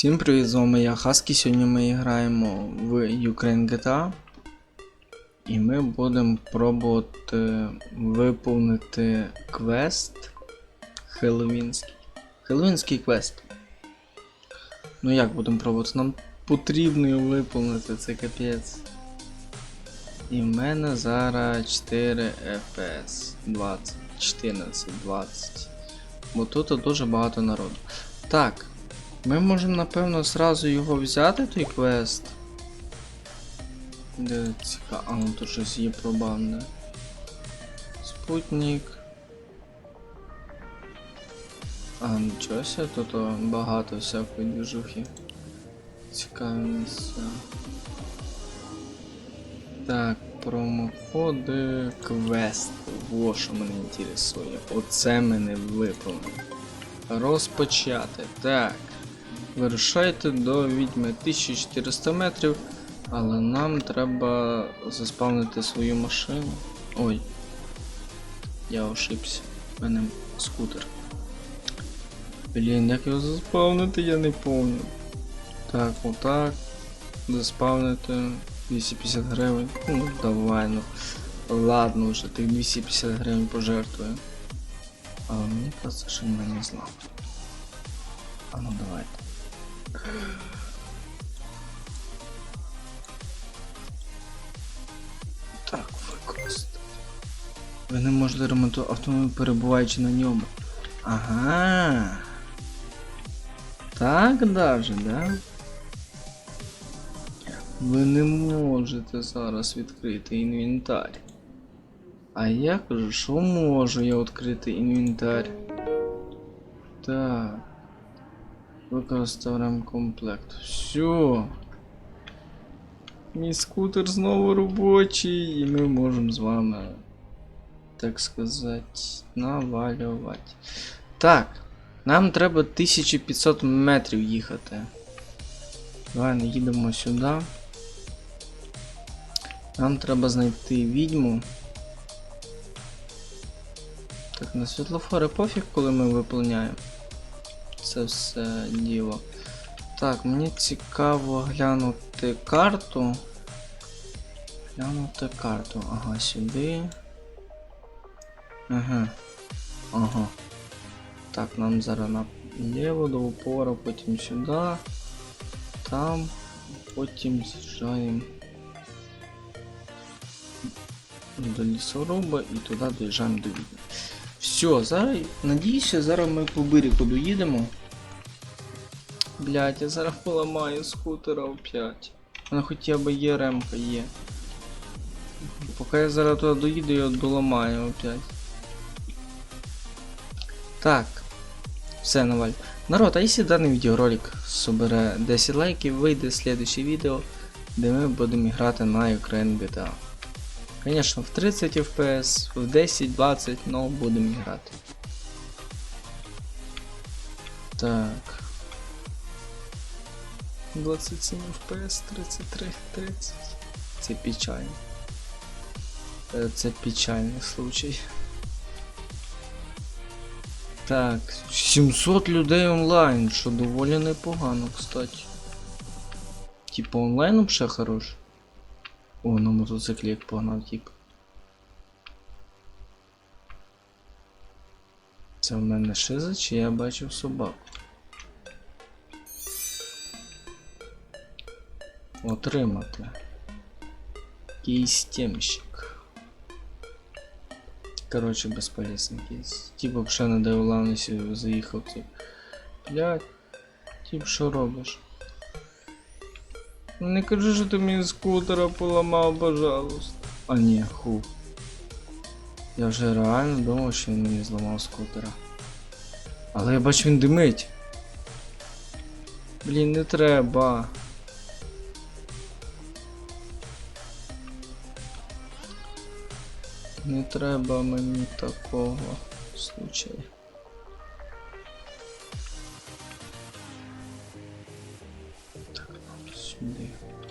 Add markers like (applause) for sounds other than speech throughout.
Всім привіт, з вами я Хаскі. Сьогодні ми граємо в Ukraine GTA. І ми будемо пробувати виповнити квест Хеллоуінський. Хеллоуінський квест. Ну як будемо пробувати? Нам потрібно виповнити, це капець. І в мене зараз 4 FPS 20, 14, 20. Бо тут дуже багато народу. Так, ми можемо, напевно, зразу його взяти, той квест. Де цікаво. А, ну тут щось є пробавне. Спутник. А, нічого ся, тут багато всякої движухи. Цікаві місця. Так, промоходи квест. Во що мене інтересує. Оце мене виповнено. Розпочати. Так. Вирушайте до відьми 1400 метрів, але нам треба заспавнити свою машину. Ой. Я ошибся. У мене скутер. Блін, як його заспавнити, я не помню. Так, отак. Заспавнити 250 гривень. Ну, давай, ну. Ладно вже, тих 250 гривень пожертвую. Але мені що він мене зламав. А ну давайте. Так, використати. Ви не можете ремонтувати автомобіль, перебуваючи на ньому. Ага. Так даже, да? Ви не можете зараз відкрити інвентар. А я кажу, що можу я відкрити інвентар. Так. Використав ремкомплект. Все. Мій скутер знову робочий, і ми можемо з вами, так сказати, навалювати. Так, нам треба 1500 метрів їхати. Давай не їдемо сюди. Нам треба знайти відьму. Так, на світлофори пофіг, коли ми виповняємо це все діло. Так, мені цікаво глянути карту. Глянути карту. Ага, сюди. Ага. Ага. Так, нам зараз наліво до упора, потім сюди. Там. Потім з'їжджаємо до лісоруба і туди доїжджаємо до відня. Все, зараз, надіюся, зараз ми по берегу доїдемо. Блять, я зараз поламаю скутера опять. Вона хоча б є ремка є. Поки я зараз туди доїду, я доламаю опять. Так. Все, Наваль. Народ, а якщо даний відеоролик собере 10 лайків, вийде слідуще відео, де ми будемо грати на Ukraine GTA. Конечно, в 30 FPS, в 10-20, но будемо грати. Так. 27 FPS, 33, 30. Це печально. Е, Це печальний случай. Так, 700 людей онлайн, що доволі непогано, кстати. Типа онлайн вообще хорош. О, на мотоциклі як погнав тип. Це в мене шиза, чи я бачив собаку? Отримати. Кейстемщик. Короче, безполезний кейс. Тип вообще не дає улавності заїхав тип. Блять. Тип, що робиш? Ну, Не кажи, що ти мені скутера поламав, пожалуйста. А ні, ху. Я вже реально думав, що він мені зламав скутера. Але я бачу він димить. Блін, не треба. Не треба мені такого случаю. Нам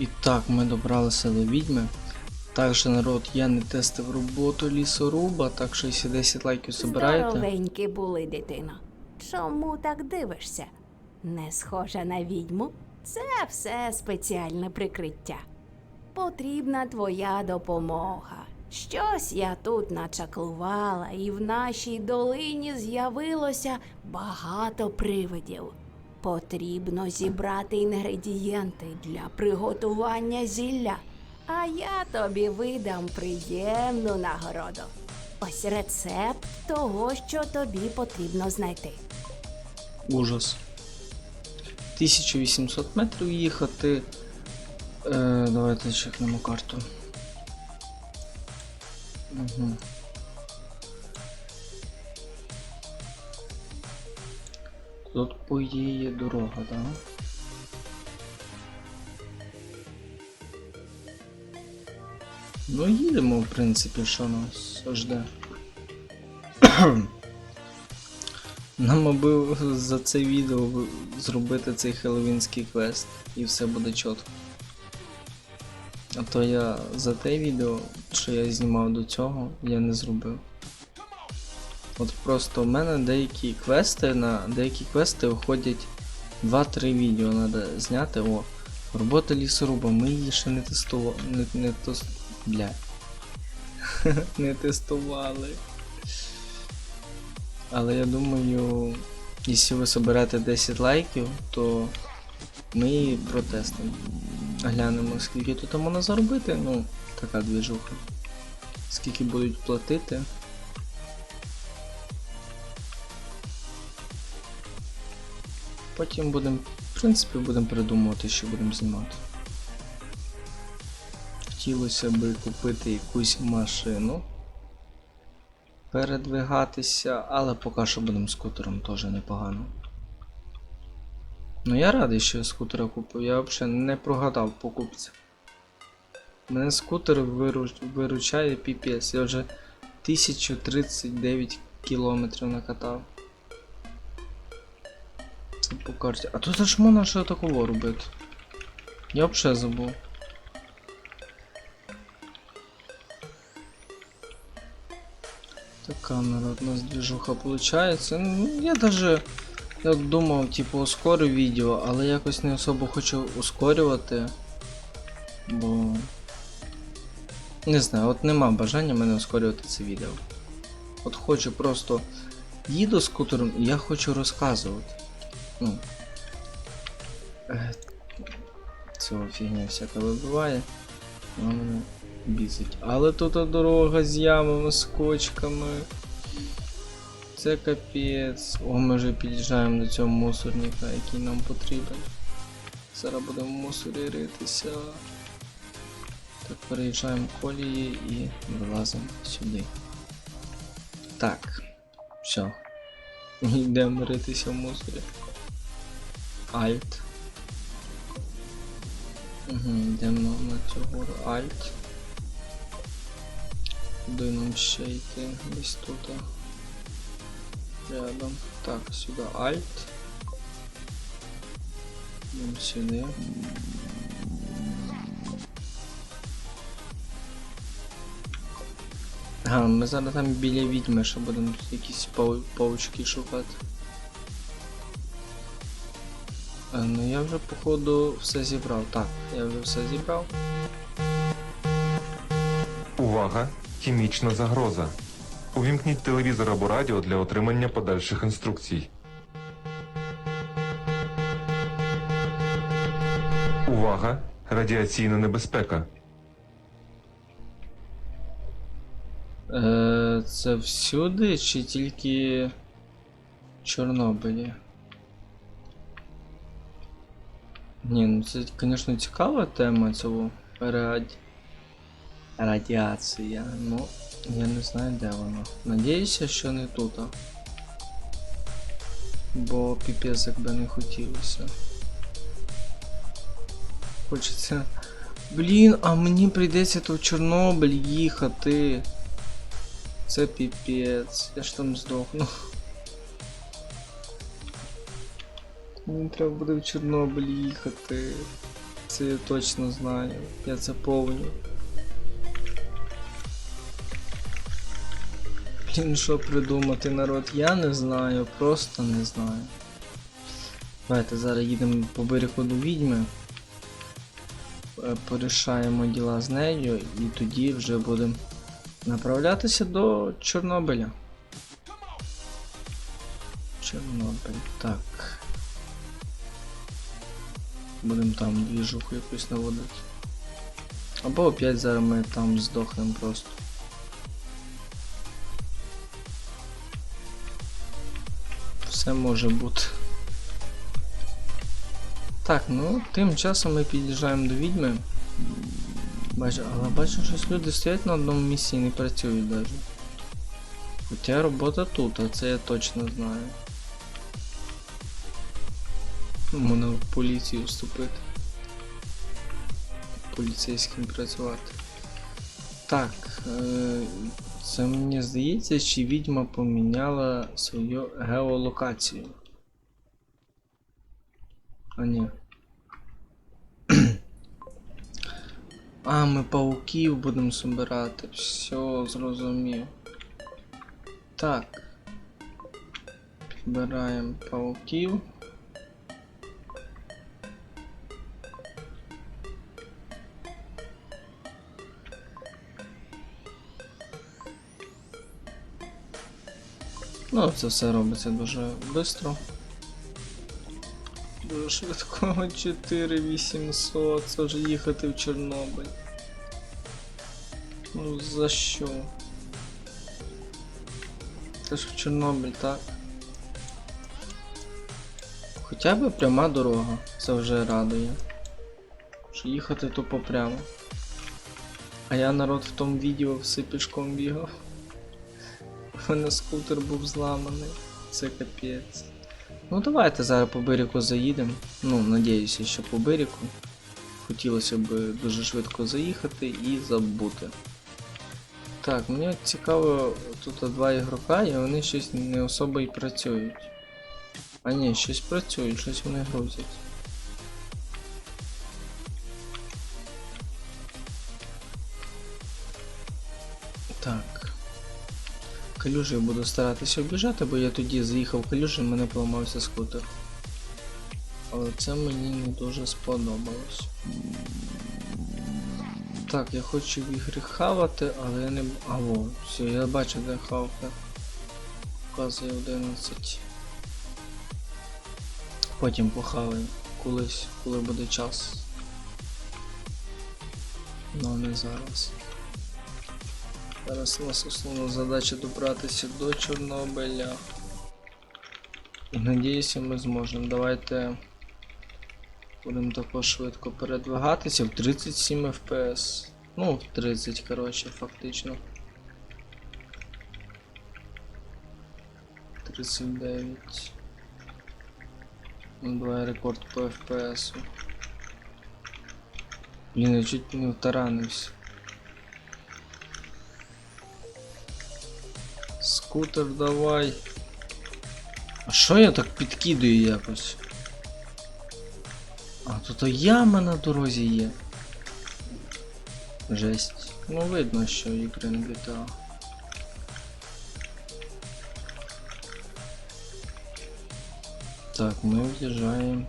І так, ми добралися до відьми. Також народ, я не тестив роботу лісоруба, так що якщо 10 лайків собираєте. Здоровенькі були, дитино. Чому так дивишся? Не схожа на відьму? Це все спеціальне прикриття. Потрібна твоя допомога. Щось я тут начаклувала, і в нашій долині з'явилося багато привидів. Потрібно зібрати інгредієнти для приготування зілля. А я тобі видам приємну нагороду. Ось рецепт того, що тобі потрібно знайти. Ужас. 1800 метрів їхати. Е, давайте чекнемо карту. Угу. Тут по її є дорога, так? Ну, їдемо, в принципі, що нас жде. (clears throat) Нам аби за це відео зробити цей хеллоуінський квест і все буде чітко. А то я за те відео, що я знімав до цього, я не зробив. От просто в мене деякі квести на деякі квести виходять 2-3 відео треба зняти. О, робота лісоруба, ми її ще не тестували. Не, не тос... Бля. (laughs) не тестували. Але я думаю, якщо ви соберете 10 лайків, то ми її протестимо. Глянемо, скільки тут можна заробити. Ну, така двіжуха. Скільки будуть платити. Потім будемо, в принципі, будемо придумувати, що будемо знімати. Хотілося би купити якусь машину передвигатися, але поки що будемо скутером теж непогано. Ну я радий, що я скутера купив, я взагалі не прогадав покупця. Мене скутер вируч... виручає піпець, я вже 1039 кілометрів накатав. По карті. А тут ж можна що такого робити. Я взагалі забув. Народ, у нас движуха получается. Ну, я даже як думав, типу, ускорю відео, але якось не особо хочу ускорювати. Бо. Не знаю, от нема бажання мене ускорювати це відео. От хочу просто їду скутером і я хочу розказувати. Ну. Е, Цього фігня всяка вибиває. Вона бісить. Але тут дорога з ямами, з кочками. Це капець. О, ми вже під'їжджаємо до цього мусорника, який нам потрібен. Зараз будемо мусорі ритися. Так, переїжджаємо колії і вилазимо сюди. Так. Все. (laughs) Йдемо ритися в мусорі. Alt. Угу, йдемо на гору Alt. Куди нам ще йти? Десь тут. Рядом. Так, сюди Alt. Йдемо сюди. Ага, ми зараз там біля відьми, що будемо тут якісь пау- паучки шукати. Е, ну я вже походу все зібрав. Так, я вже все зібрав. Увага! Хімічна загроза. Увімкніть телевізор або радіо для отримання подальших інструкцій. Увага! Радіаційна небезпека. Е, це всюди чи тільки в Чорнобилі? Ні, ну це, звісно, цікава тема цього раді... радіація. Ну, я не знаю, де вона. Надіюся, що не тут. Бо піпець як би не хотілося. Хочеться. Блін, а мені прийдеться то в Чорнобиль їхати. Це піпець, я ж там здохну. Мені треба буде в Чорнобиль їхати. Це я точно знаю. Я це повню. Блін, що придумати народ, я не знаю, просто не знаю. Давайте зараз їдемо по берегу до відьми. Е, Порішаємо діла з нею і тоді вже будемо направлятися до Чорнобиля. Чорнобиль, так. Будемо там двіжуху якусь наводити. Або опять зараз ми там здохнемо просто. Все може бути. Так, ну тим часом ми під'їжджаємо до відьми. Бачу, але бачу, що люди стоять на одному місці і не працюють навіть. Хоча робота тут, а це я точно знаю. Можна в поліцію вступити. Поліцейським працювати. Так, е, це мені здається, чи відьма поміняла свою геолокацію. А ні. А, ми пауків будемо збирати. Все, зрозумів. Так. Підбираємо пауків. Ну, це все робиться дуже швидко. Дуже швидко (laughs) 4800, це вже їхати в Чорнобиль. Ну за що? Це ж в Чорнобиль, так? Хоча б пряма дорога, це вже радує. Що їхати тупо прямо. А я народ в тому відео все пішком бігав. (laughs) У мене скутер був зламаний. Це капець. Ну давайте зараз по берегу заїдемо. Ну, надіюся, що по берегу. Хотілося б дуже швидко заїхати і забути. Так, мені цікаво, тут два ігрока, і вони щось не особо і працюють. А ні, щось працюють, щось вони грузять. Калюжі буду старатися обіжати, бо я тоді заїхав калюжі і мене поламався скутер. Але це мені не дуже сподобалось. Так, я хочу в ігри хавати, але я не. А во, все, я бачу, де хавка. Показує 11. Потім похаваю. Колись, коли буде час. Ну не зараз. Зараз у нас основна задача добратися до Чорнобиля. Надіюся, ми зможемо. Давайте будемо також швидко передвигатися в 37 FPS. Ну, в 30, коротше, фактично. 39. Ну, давай рекорд по FPS. Блін, я чуть не втаранився. Скутер давай. А що я так підкидаю якось? А тут яма на дорозі є. Жесть. Ну видно, що ігри не GTA. Так, ми в'їжджаємо.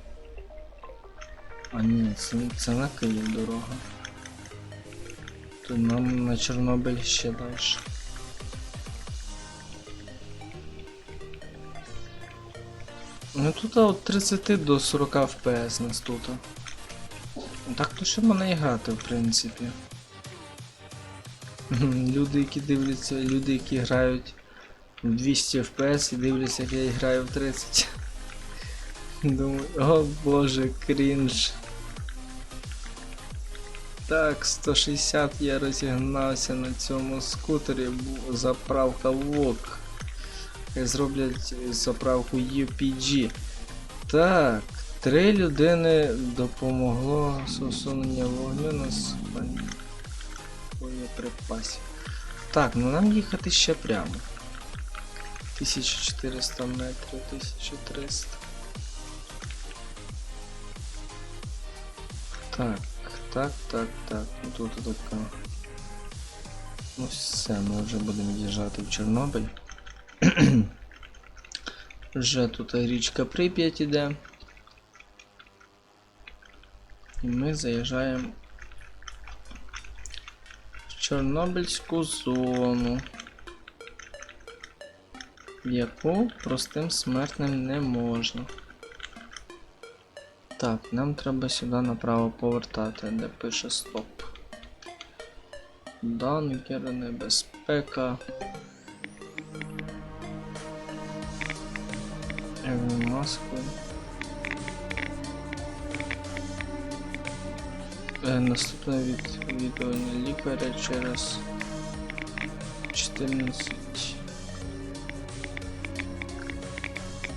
А ні, це, це на Київ дорога. Тут нам на Чорнобиль ще далі. Ну тут от 30 до 40 FPS нас тут. Так то ще мене і грати, в принципі. Люди, які дивляться, люди, які грають в 200 FPS і дивляться, як я граю в 30. Думаю, о боже, крінж. Так, 160 я розігнався на цьому скутері, заправка ВОК. Зроблять заправку UPG. Так, три людини допомогло усунення вогню на боєприпасів. Так, ну нам їхати ще прямо. 1400 метрів, 1300. Так, так, так, так. Тут така. Ну все, ми вже будемо їжджати в Чорнобиль. Вже тут річка Прип'ять іде. І ми заїжджаємо в Чорнобильську зону. Яку простим смертним не можна. Так, нам треба сюди направо повертати, де пише стоп. Данкер, небезпека. Маску. Е, наступне від відео на лікаря через 14.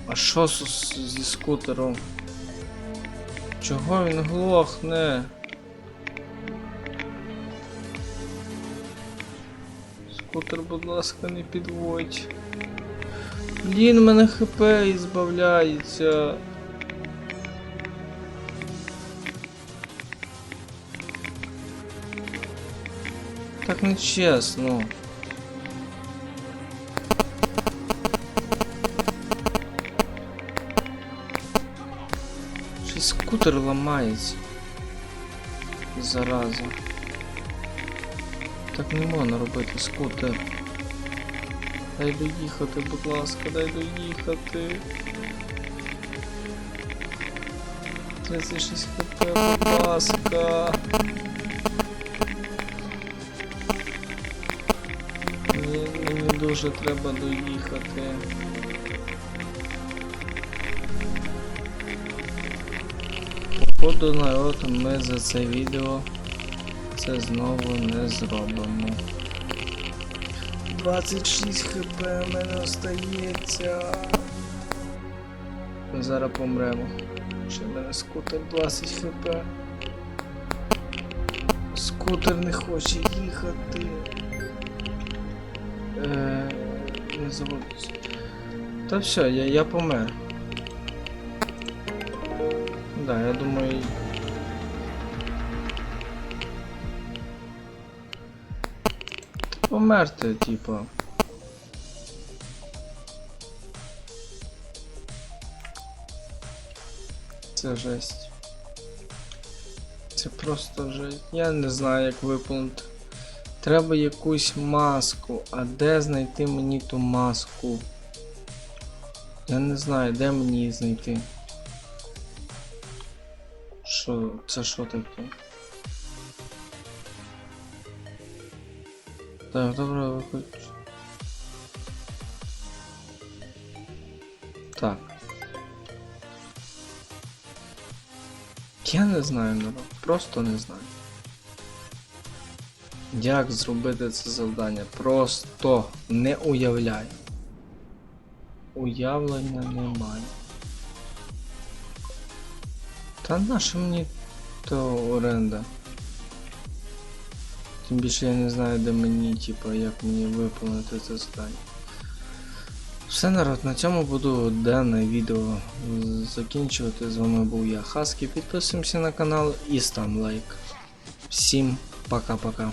А що зі скутером? Чого він глохне? Скутер, будь ласка, не підводь. Блін, у мене хп і збавляється. Так нечесно. Щось скутер ламається. Зараза. Так не можна робити скутер. Дай доїхати, будь ласка, дай доїхати. 36 хп, будь ласка. Мені, мені дуже треба доїхати. Походу народ ми за це відео це знову не зробимо. 26 хп в мене остається. Ми зараз помремо. Ще в мене скутер 20 хп. Скутер не хоче їхати. Е, не заводиться. Та все, я, я помер. Да, я думаю. Померти, типа. Це жесть. Це просто жесть. Я не знаю, як виповнити. Треба якусь маску. А де знайти мені ту маску? Я не знаю, де мені її знайти. Що, це що таке? Так, добре, виходь. Так. Я не знаю, народ. Просто не знаю. Як зробити це завдання? Просто не уявляю. Уявлення немає. Та наша мені то оренда. Тим більше я не знаю, де мені, типу, як мені виповнити це здання. Все народ, на цьому буду дане відео закінчувати. З вами був я Хаскі. Підписуємося на канал і став лайк. Всім пока-пока.